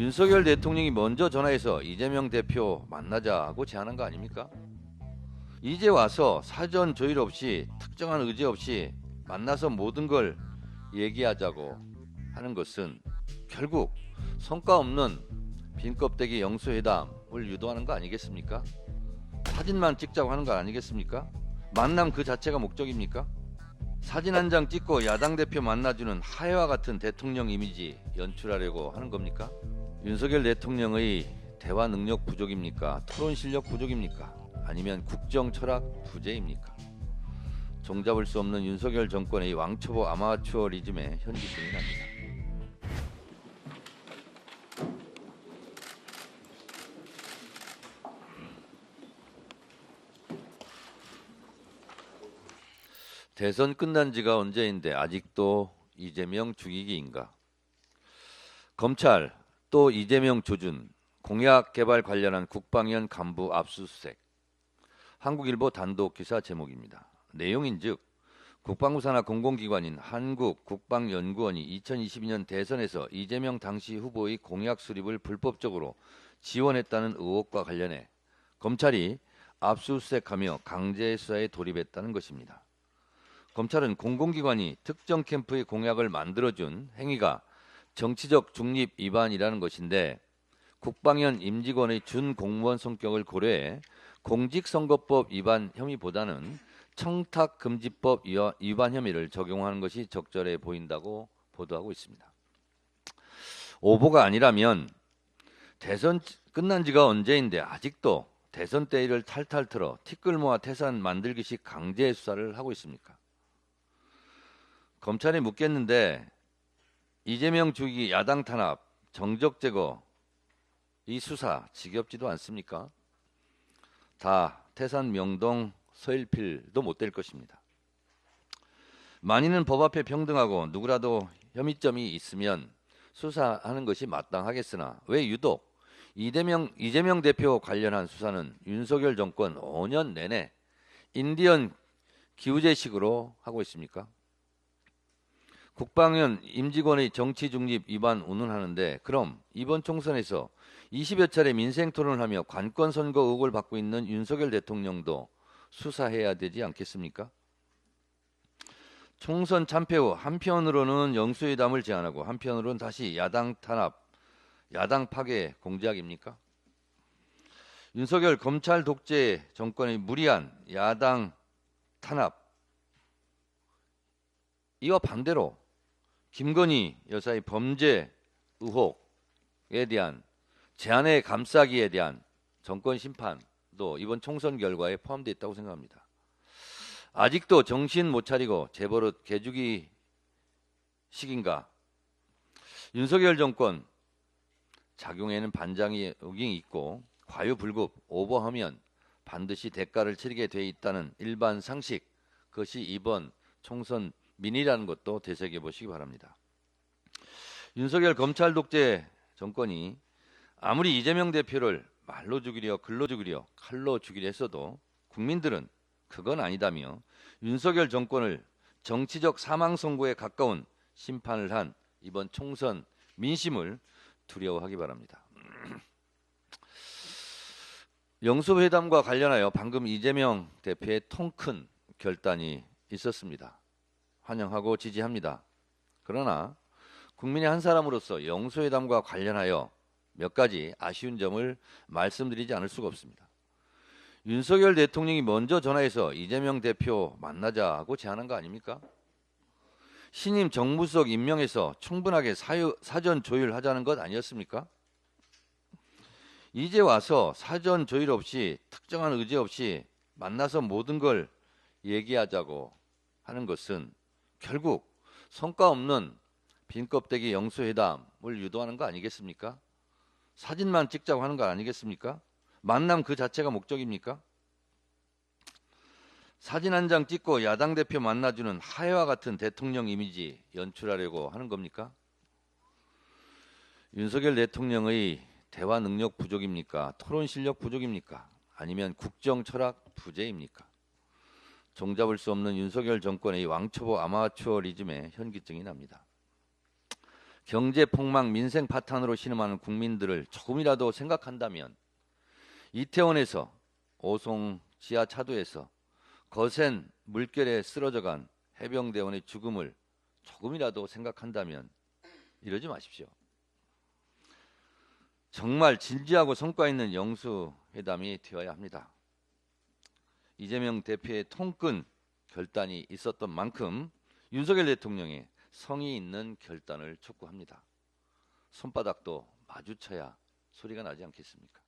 윤석열 대통령이 먼저 전화해서 이재명 대표 만나자고 제안한 거 아닙니까? 이제 와서 사전 조율 없이 특정한 의지 없이 만나서 모든 걸 얘기하자고 하는 것은 결국 성과 없는 빈 껍데기 영수회담을 유도하는 거 아니겠습니까? 사진만 찍자고 하는 거 아니겠습니까? 만남 그 자체가 목적입니까? 사진 한 장 찍고 야당 대표 만나주는 하해와 같은 대통령 이미지 연출하려고 하는 겁니까? 윤석열 대통령의 대화 능력 부족입니까? 토론 실력 부족입니까? 아니면 국정 철학 부재입니까? 종잡을 수 없는 윤석열 정권의 왕초보 아마추어리즘에 현기증이 납니다. 대선 끝난 지가 언제인데 아직도 이재명 죽이기인가? 검찰 또 이재명 조준 공약 개발 관련한 국방위원 간부 압수수색. 한국일보 단독 기사 제목입니다. 내용인즉 국방부 산하 공공기관인 한국국방연구원이 2022년 대선에서 이재명 당시 후보의 공약 수립을 불법적으로 지원했다는 의혹과 관련해 검찰이 압수수색하며 강제 수사에 돌입했다는 것입니다. 검찰은 공공기관이 특정 캠프의 공약을 만들어준 행위가 정치적 중립 위반이라는 것인데 국방연 임직원의 준공무원 성격을 고려해 공직선거법 위반 혐의보다는 청탁금지법 위반 혐의를 적용하는 것이 적절해 보인다고 보도하고 있습니다. 오보가 아니라면 대선 끝난 지가 언제인데 아직도 대선 때를 탈탈 틀어 티끌 모아 태산 만들기식 강제 수사를 하고 있습니까? 검찰이 묻겠는데 이재명 주기 야당 탄압 정적 제거 이 수사 지겹지도 않습니까? 다 태산 명동 서일필도 못 될 것입니다. 만인은 법 앞에 평등하고 누구라도 혐의점이 있으면 수사하는 것이 마땅하겠으나 왜 유독 이재명 이재명 대표 관련한 수사는 윤석열 정권 5년 내내 인디언 기우제식으로 하고 있습니까? 국방연 임직원의 정치 중립 위반 운운하는데 그럼 이번 총선에서 20여 차례 민생 토론을 하며 관권 선거 의혹을 받고 있는 윤석열 대통령도 수사해야 되지 않겠습니까? 총선 참패 후 한편으로는 영수회담을 제안하고 한편으로는 다시 야당 탄압, 야당 파괴 공작입니까? 윤석열 검찰 독재 정권의 무리한 야당 탄압 이와 반대로 김건희 여사의 범죄 의혹에 대한 제안의 감싸기에 대한 정권 심판도 이번 총선 결과에 포함되어 있다고 생각합니다. 아직도 정신 못 차리고 재벌릇 개주기 식인가? 윤석열 정권 작용에는 반장이 의견이 있고 과유불급 오버하면 반드시 대가를 치르게 돼 있다는 일반 상식 그것이 이번 총선 민이라는 것도 되새겨 보시기 바랍니다. 윤석열 검찰 독재 정권이 아무리 이재명 대표를 말로 죽이려 글로 죽이려 칼로 죽이려 했어도 국민들은 그건 아니다며 윤석열 정권을 정치적 사망 선고에 가까운 심판을 한 이번 총선 민심을 두려워하기 바랍니다. 영수회담과 관련하여 방금 이재명 대표의 통 큰 결단이 있었습니다. 환영하고 지지합니다. 그러나 국민의 한 사람으로서 영수회담과 관련하여 몇 가지 아쉬운 점을 말씀드리지 않을 수가 없습니다. 윤석열 대통령이 먼저 전화해서 이재명 대표 만나자고 제안한 거 아닙니까? 신임 정무수석 임명해서 충분하게 사유, 사전 조율하자는 것 아니었습니까? 이제 와서 사전 조율 없이 특정한 의지 없이 만나서 모든 걸 얘기하자고 하는 것은 결국 성과 없는 빈 껍데기 영수회담을 유도하는 거 아니겠습니까? 사진만 찍자고 하는 거 아니겠습니까? 만남 그 자체가 목적입니까? 사진 한 장 찍고 야당 대표 만나주는 하해와 같은 대통령 이미지 연출하려고 하는 겁니까? 윤석열 대통령의 대화 능력 부족입니까? 토론 실력 부족입니까? 아니면 국정 철학 부재입니까? 종잡을 수 없는 윤석열 정권의 왕초보 아마추어리즘에 현기증이 납니다. 경제 폭망 민생 파탄으로 신음하는 국민들을 조금이라도 생각한다면 이태원에서 오송 지하 차도에서 거센 물결에 쓰러져간 해병대원의 죽음을 조금이라도 생각한다면 이러지 마십시오. 정말 진지하고 성과 있는 영수회담이 되어야 합니다. 이재명 대표의 통끈 결단이 있었던 만큼 윤석열 대통령의 성의 있는 결단을 촉구합니다. 손바닥도 마주쳐야 소리가 나지 않겠습니까?